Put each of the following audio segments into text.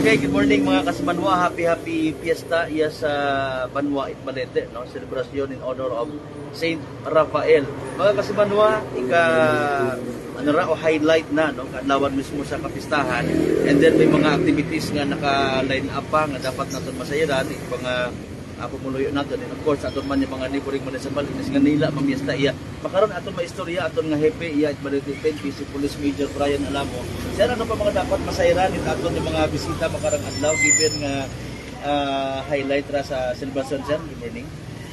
Okay, good morning mga kasabanwa. Happy happy fiesta iya sa Banwa Itbalete, no? Celebration in honor of Saint Rafael. Mga kasabanwa, ika ano ra o highlight na no kadlawan mismo sa kapistahan and then may mga activities nga naka-line up pa nga dapat naton masayaran ig mga uh, pumuluyo naton and of course aton man yung mga neighboring municipal inis nga nila mamiesta iya makaron aton maistorya aton nga hepe iya Itbalete 20 si Police Major Brian Alamo Sir, ano pa mga dapat masayran it aton yung mga bisita makarang adlaw given nga ah, highlight ra sa celebration sir good morning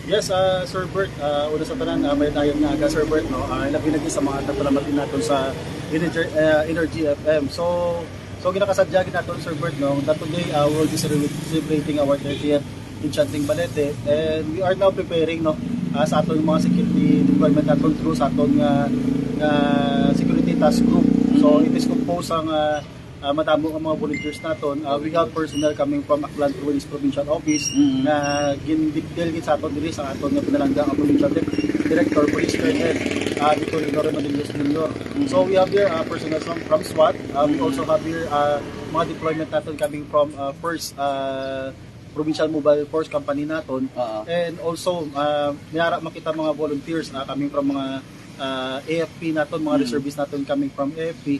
Yes, uh, Sir Bert, uh, una sa tanan, uh, may tayo nga aga, Sir Bert, no? Uh, ilapin natin sa mga nagpalamatin natin sa Energy, uh, Energy FM. So, so ginakasadya natin, Sir Bert, no? That today, uh, we'll be celebrating our 30th Enchanting Balete and we are now preparing, no? Uh, sa atong mga security deployment natin through sa atong nga nga security task group. So, it is composed ang uh, uh, madamo ang mga volunteers naton. Uh, we have personnel coming from Aklan Ruiz Provincial Office Mhm. na gin-detail gid sa aton diri sa aton nga pinalangga ang provincial Di- director police colonel uh, dito ni Lore Manilios Jr. So we have here uh, personnel from, from SWAT. Uh, we also have here uh, mga deployment naton coming from uh, first uh, provincial mobile force company naton Oo. and also uh, mayara makita mga volunteers uh, coming from mga uh, AFP naton mga Mm. reservists naton coming from AFP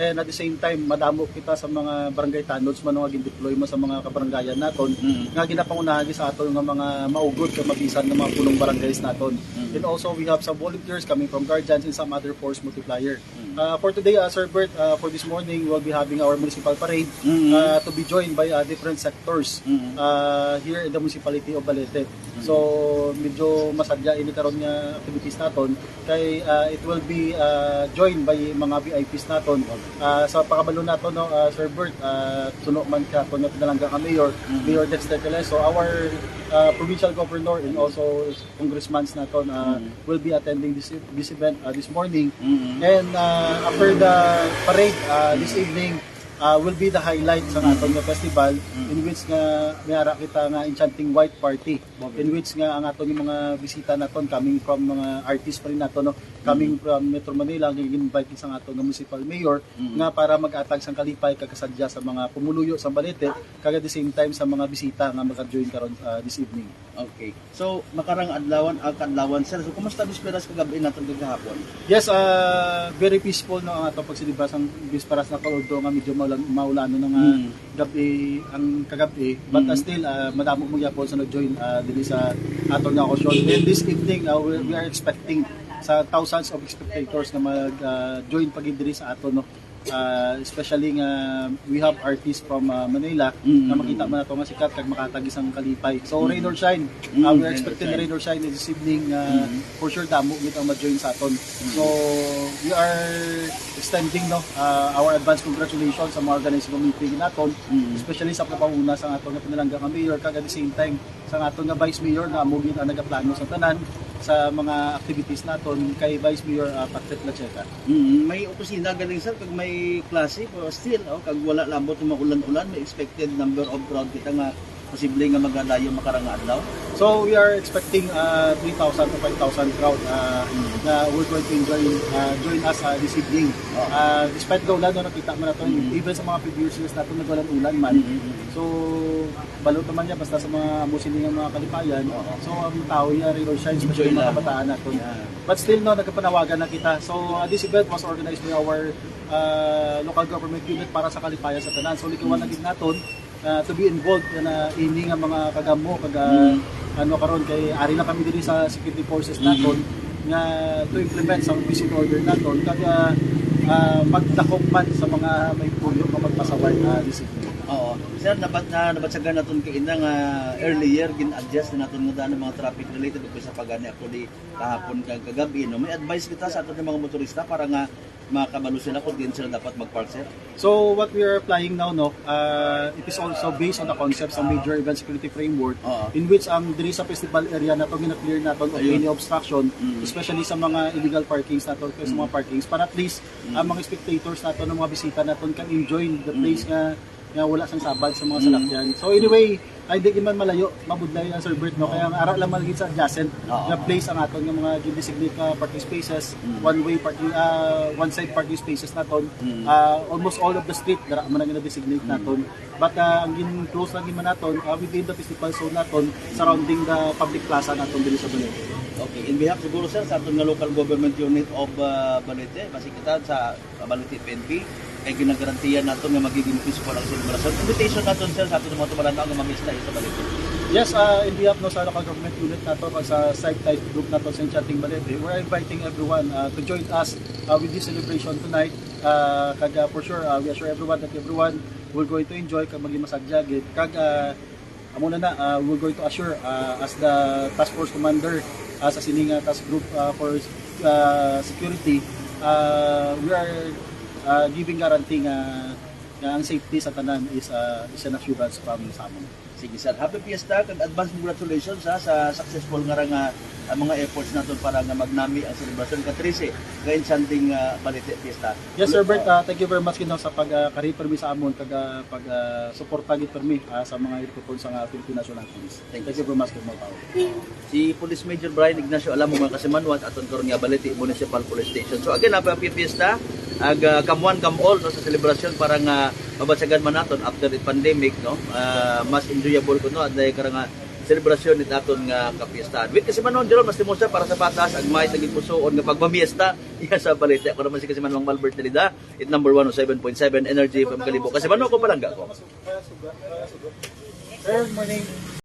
and at the same time madamo kita sa mga barangay tanods man nga gin-deploy mo sa mga kabarangayan naton Mhm. nga ginapangunahan sa aton nga mga maugod ka mabisan ng mga punong barangays naton Mhm. and also we have some volunteers coming from guardians and some other force multiplier Mhm. uh, for today uh, Sir Bert uh, for this morning we'll be having our municipal parade Mhm. uh, to be joined by uh, different sectors Mhm. uh, here in the municipality of Balete. So medyo masadya ini karon nga activities naton kay uh, it will be uh, joined by mga VIPs naton. Uh, sa pakabalo naton no uh, Sir Bert uh, suno man ka kun pinalangga ka mayor, Mhm. Mayor Dexter Caleso, our uh, provincial governor and also congressmen naton uh, Mhm. will be attending this this event uh, this morning. Mhm. And uh, after the parade uh, this evening uh, will be the highlight sa aton nga festival in which nga mayara kita nga enchanting white party in which nga ang aton yung mga bisita naton coming from mga artists pa rin naton no? coming from Metro Manila nga invite sa aton nga municipal mayor nga para mag-atag sang kalipay kagasadya sa mga pumuluyo sa Balete kag at the same time sa mga bisita nga maka-join karon uh, this evening. Okay. So, makarang adlawan, ang kadlawan, sir. So, kumusta bisperas kagabi natin kagahapon? Yes, uh, very peaceful no ang atong pagsilibas ang bisparas na kaudo nga medyo maulan maulano na nga Mm. gabi ang kagabi but uh, Mm. still uh, madamo mo gyapon sa nag-join uh, dili sa aton nga okasyon. And this evening uh, we, we are expecting sa thousands of spectators na mag-join pagid diri sa aton no. Uh, especially nga we have artists from uh, Manila Mm. na makita man nato nga sikat kag makatagis ang kalipay. So Mm. rain or shine, Mm, uh, rain we are or expecting rain or shine this evening uh, Mm. for sure damo gid ang ma-join sa aton. So we are extending no uh, our advance congratulations sa mga organizing committee naton Mm. especially sa kapanguna sa aton nga pinalangga nga mayor kag at the same time sa aton nga vice mayor nga amo gid ang nagaplano sa tanan sa mga activities naton kay vice mayor uh, Patrick Lacheca. Mm, may opisina galing sir kag may klase pero still oh, kag wala labot ng ulan-ulan may expected number of crowd kita nga posible nga magadayo makarang nga adlaw. So we are expecting uh, 3,000 to 5,000 crowd uh, na we're going to enjoy uh, join us uh, this evening. Oh. Uh, despite the ulan no, nakita mo na to, Mhm. even sa mga previous years natin nagwalan ulan man. Mm. So, balot naman niya basta sa mga musiling ng mga kalipayan. Oo. So, ang tao niya, Ray Shine, especially Enjoy mga kabataan natin. Yeah. But still, no, nagkapanawagan na kita. So, uh, this event was organized by our uh, local government unit para sa kalipayan sa tanan. So, likawan na gid naton uh, to be involved na ini nga mga kagamo kag uh, ano karon kay ari na kami diri sa security forces naton nga to implement sa visit order naton kag uh, uh, magdakop man sa mga may puyo nga magpasaway na disiplina. Oo. Sir, nabat na nabatsagan naton kay ina nga earlier gin-adjust na naton nga daan ng mga traffic related ug sa pagani ako di kahapon kag kagabi no. May advice kita sa aton mga motorista para nga makabalo sila kung din sila dapat mag-park sir. So what we are applying now, no, uh, it is also based on the concepts ng major event security framework Oo. in which ang diri sa festival area na to gina-clear naton of Ayun. any obstruction, Mm. especially sa mga illegal parkings naton sa mga parkings para at least ang mga spectators naton ng mga bisita naton can enjoy the place nga nga wala sang sabad sa mga salakyan. So anyway, ay di man malayo mabudlay ang Sir Bert no kaya ang ara lang malagit sa adjacent Oo. nga place ang aton nga mga designate ka parking spaces, Mm. one way parking uh, one side parking spaces naton. Mm. Uh, almost all of the street dara man nga designate naton. But uh, ang gin close lang man naton uh, within the festival zone naton surrounding the public plaza naton dili sa Balete. Okay, in behalf siguro sir sa atong nga local government unit of uh, Balete, basi kita sa uh, Balete PNP, kay ginagarantiyan nato nga magiging peaceful ang celebration. Invitation naton sir sa atong mga tumalanta nga mamista sa Balete. Yes, uh, in behalf no, sa local government unit nato kag sa site type group nato sa Enchanting Balete, we're inviting everyone uh, to join us uh, with this celebration tonight. Uh, kag uh, for sure, uh, we assure everyone that everyone will going to enjoy kag maging masagyagit. Kag uh, amo na na, uh, we're going to assure uh, as the task force commander uh, sa sining uh, task group uh, for uh, security, uh, we are uh, giving guarantee nga nga ang safety sa tanan is uh, is an assurance from sa amon. Sige sir, happy fiesta kag advance congratulations ha, sa successful nga nga uh, mga efforts naton para nga magnami ang celebration ka 13 nga enchanting uh, Balete fiesta. Yes, Sir Bert, uh, thank you very much kinaw sa pag-kari permi sa amon, kag uh, pag uh, suporta gid permi uh, sa mga irkupon sa uh, Philippine National Police. Thank Thank you very much kay mo tao. Si Police Major Brian Ignacio alam mo mga kasimanwat aton karon nga Balete Municipal Police Station. So again, happy fiesta. Ag uh, come one come all no, sa celebration para nga mabatsagan man naton after the pandemic no. Uh, mas enjoyable ko no aday karang celebration nit aton nga kapiestahan. With kasi manon Jerome mas timo para sa batas ag may tagid pusoon nga pagmamiesta iya sa Balete. Ako naman si kasi manwang Malbert Talida, it number 107.7 Energy from Kalibo. Kasi manon ko palangga ko. Sir, morning.